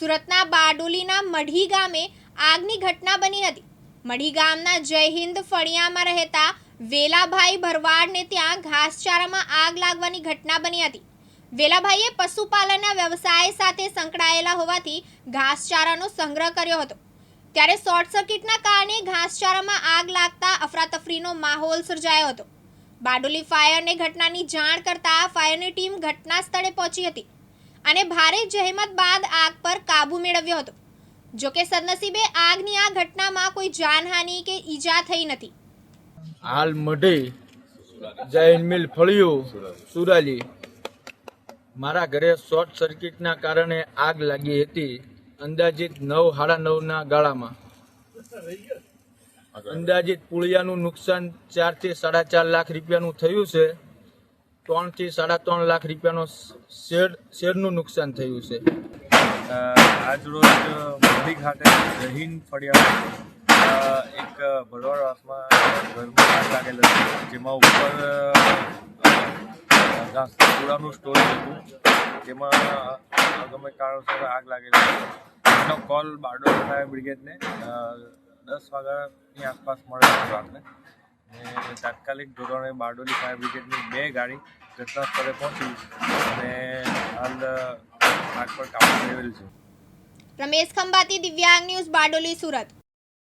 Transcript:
સુરતના બારડોલીના મઢી ગામે આગની ઘટના બની હતી. મઢી ગામના જય હિન્દ ફળિયામાં રહેતા વેલાભાઈ ભરવાડને ત્યાં ઘાસચારામાં આગ લાગવાની ઘટના બની હતી. વેલાભાઈએ પશુપાલનના વ્યવસાય સાથે સંકળાયેલા હોવાથી ઘાસચારાનો સંગ્રહ કર્યો હતો. ત્યારે શોર્ટ સર્કિટના કારણે ઘાસચારામાં આગ લાગતા અફરાતફરીનો માહોલ સર્જાયો હતો. બારડોલી ફાયરને ઘટનાની જાણ કરતા ફાયરની ટીમ ઘટના સ્થળે પહોંચી હતી. અને ભારે જહેમત બાદ આગ પર કાબુ મેળવ્યો હતો. જોકે સદનસીબે આગની આ ઘટનામાં કોઈ જાનહાનિ કે ઈજા થઈ નથી. હાલ મઢી જૈન મિલ ફળિયું, સુરાલી. મારા ઘરે શોર્ટ સર્કિટના કારણે આગ લાગી હતી. અંદાજિત નવ, સાડા નવના ગાળામાં. અંદાજિત પુળિયાનું નુકસાન ચારથી સાડા ચાર લાખ રૂપિયાનું થયું છે. ત્રણથી સાડા ત્રણ લાખ રૂપિયાનો શેર શેરનું નુકસાન થયું છે. આજરોજ મોડી ઘાટે જહીન ફળિયા એક એક ભરવાડવાસમાં ઘરમાં આગ લાગેલ હતી જેમાં ઉપર અ, સ્ટોર હતું જેમાં ગમે કારણોસર આગ લાગેલી એનો કોલ બારડોલી ફાયર બ્રિગેડને દસ વાગ્યાની આસપાસ હતો રાતને. ને તાત્કાલિક ધોરણે બારડોલી ફાયર બ્રિગેડની બે ગાડી ઘટના પહોંચી અને હાલ આગ પર કાબુ મેળવેલ છે. રમેશ ખંભાતી, દિવ્યાંગ ન્યૂઝ, બારડોલી, સુરત.